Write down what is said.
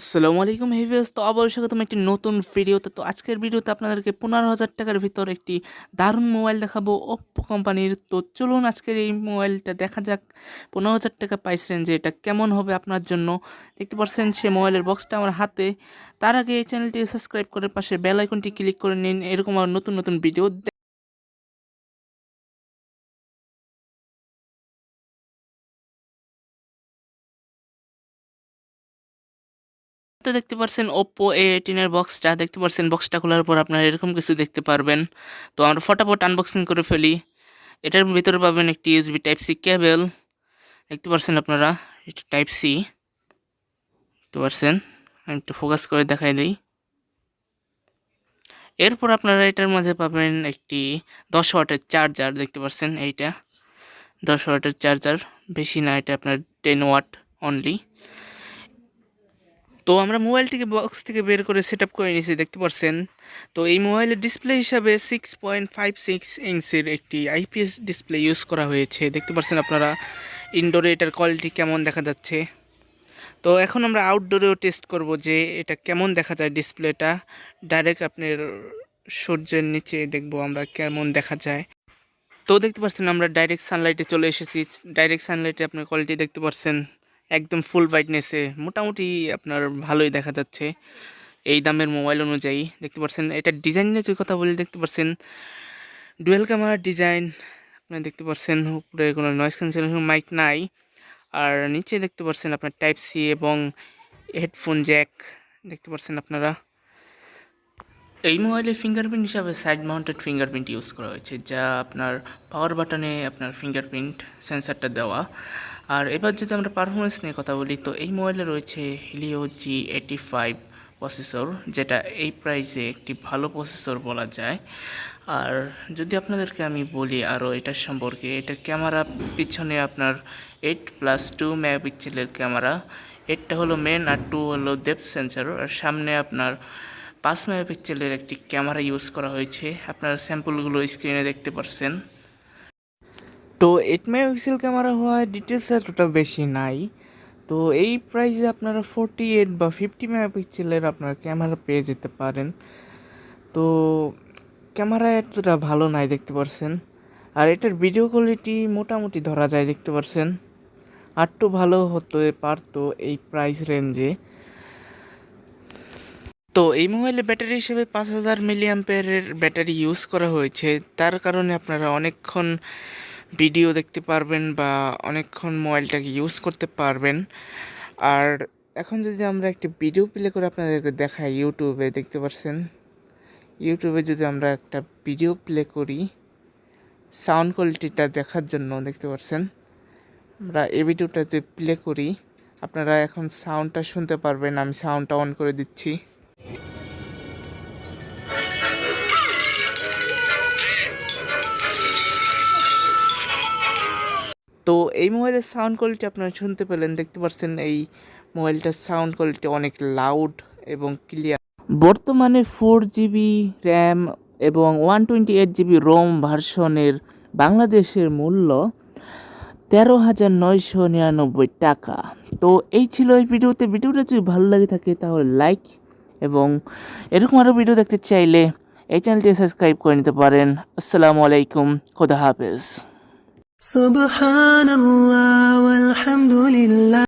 আসসালামু আলাইকুম হেভিয়াস তো আবার স্বাগতম একটি নতুন ভিডিওতে। তো আজকের ভিডিওতে আপনাদেরকে পনেরো হাজার টাকার ভিতর একটি দারুণ মোবাইল দেখাবো ওপ্পো কোম্পানির। তো চলুন আজকের এই মোবাইলটা দেখা যাক, পনেরো হাজার টাকা প্রাইস রেঞ্জে এটা কেমন হবে আপনার জন্য। দেখতে পাচ্ছেন সে মোবাইলের বক্সটা আমার হাতে। তার আগে এই চ্যানেলটি সাবস্ক্রাইব করে পাশে বেল আইকনটি ক্লিক করে নিন। এরকম আর নতুন নতুন ভিডিও তো দেখতে পারছেন ওপ্পো এ এইটিনের বক্সটা দেখতে পারছেন বক্সটা খোলার পর আপনারা এরকম কিছু দেখতে পারবেন। তো আমরা ফটাফট আনবক্সিং করে ফেলি। এটার ভিতরে পাবেন একটি ইউএসবি টাইপ সি কেবল দেখতে পারছেন আপনারা, এটা টাইপ সি দেখতে পারছেন, আমি একটু ফোকাস করে দেখাই দিই। এরপর আপনারা এটার মাঝে পাবেন একটি দশ ওয়াটের চার্জার দেখতে পারছেন এইটা। দশ ওয়াটের চার্জার বেশি না, এটা আপনার টেন ওয়াট অনলি তো আমরা মোবাইলটিকে বক্স থেকে বের করে সেট আপ করে নিয়েছি, দেখতে পাচ্ছেন তো এই মোবাইলের ডিসপ্লে হিসাবে সিক্স পয়েন্ট ফাইভ সিক্স ইঞ্চের একটি আইপিএস ডিসপ্লে ইউজ করা হয়েছে। দেখতে পাচ্ছেন আপনারা ইনডোরে এটার কোয়ালিটি কেমন দেখা যাচ্ছে? তো এখন আমরা আউটডোরেও টেস্ট করব যে এটা কেমন দেখা যায় ডিসপ্লেটা ডাইরেক্ট আপনার সূর্যের নিচে দেখব আমরা কেমন দেখা যায়। তো দেখতে পাচ্ছেন আমরা ডাইরেক্ট সানলাইটে চলে এসেছি। ডাইরেক্ট সানলাইটে আপনার কোয়ালিটি দেখতে পাচ্ছেন একদম ফুল ব্রাইটনেসে মোটামুটি আপনার ভালোই দেখা যাচ্ছে এই দামের মোবাইল অনুযায়ী। দেখতে পাচ্ছেন এটা ডিজাইনের যে কথা বলি, দেখতে পাচ্ছেন ডুয়েল ক্যামেরার ডিজাইন আপনার দেখতে পাচ্ছেন উপরে কোনো নয়েস ক্যান্সেলেশন মাইক নাই। আর নিচে দেখতে পাচ্ছেন আপনার টাইপ সি এবং হেডফোন জ্যাক দেখতে পাচ্ছেন আপনারা। এই মোবাইলে ফিঙ্গারপ্রিন্ট হিসাবে সাইড মাউন্টেড ফিঙ্গারপ্রিন্ট ইউজ করা হয়েছে, যা আপনার পাওয়ার বাটনে আপনার ফিঙ্গারপ্রিন্ট সেন্সারটা দেওয়া। আর এবার যদি আমরা পারফরমেন্স নিয়ে কথা বলি, তো এই মোবাইলে রয়েছে Helio G eighty five processor যেটা এই প্রাইসে একটি ভালো প্রসেসর বলা যায়। আর যদি আপনাদেরকে আমি বলি আরও এটার সম্পর্কে এটার ক্যামেরা পিছনে আপনার এইট প্লাস টু মেগাপিক্সেলের ক্যামেরা। এইটটা হলো মেন আর টু হলো ডেপথ সেন্সার আর সামনে আপনার পাঁচ মেগাপিক্সেলের একটি ক্যামেরা ইউজ করা হয়েছে। আপনারা স্যাম্পলগুলো স্ক্রিনে দেখতে পারছেন। তো এইট মেগাপিক্সেল ক্যামেরা হওয়ায় ডিটেলস এতটা বেশি নাই। তো এই প্রাইসে আপনারা ফোরটি এইট বা ফিফটি মেগাপিক্সেলের আপনার ক্যামেরা পেয়ে যেতে পারেন। তো ক্যামেরা এতটা ভালো নাই, দেখতে পারছেন। আর এটার ভিডিও কোয়ালিটি মোটামুটি ধরা যায়, দেখতে পারছেন। আর আরটু ভালো হতে পারতো এই প্রাইস রেঞ্জে তো এই মোবাইলে ব্যাটারি হিসেবে পাঁচ হাজার মিলিয়াম্পেয়ারের ব্যাটারি ইউজ করা হয়েছে। তার কারণে আপনারা অনেকক্ষণ ভিডিও দেখতে পারবেন বা অনেকক্ষণ মোবাইলটাকে ইউজ করতে পারবেন। আর এখন যদি আমরা একটি ভিডিও প্লে করে আপনাদেরকে দেখাই ইউটিউবে দেখতে পাচ্ছেন ইউটিউবে যদি আমরা একটা ভিডিও প্লে করি সাউন্ড কোয়ালিটিটা দেখার জন্য, দেখতে পাচ্ছেন আমরা এই ভিডিওটা যদি প্লে করি, আপনারা এখন সাউন্ডটা শুনতে পারবেন। আমি সাউন্ডটা অন করে দিচ্ছি। তো এই মোবাইলের সাউন্ড কোয়ালিটি আপনারা শুনতে পেলেন, দেখতে পাচ্ছেন এই মোবাইলটার সাউন্ড কোয়ালিটি অনেক লাউড এবং ক্লিয়ার বর্তমানে ফোর জিবি র্যাম এবং one twenty eight GB ROM ভার্সনের বাংলাদেশের মূল্য তেরো হাজার নয়শো নিরানব্বই টাকা। তো এই ছিল এই ভিডিওতে। ভিডিওটা যদি ভালো লাগে থাকে তাহলে লাইক এবং এরকম আরও ভিডিও দেখতে চাইলে এই চ্যানেলটি সাবস্ক্রাইব করে নিতে পারেন। আসসালামু আলাইকুম, খোদা হাফেজ।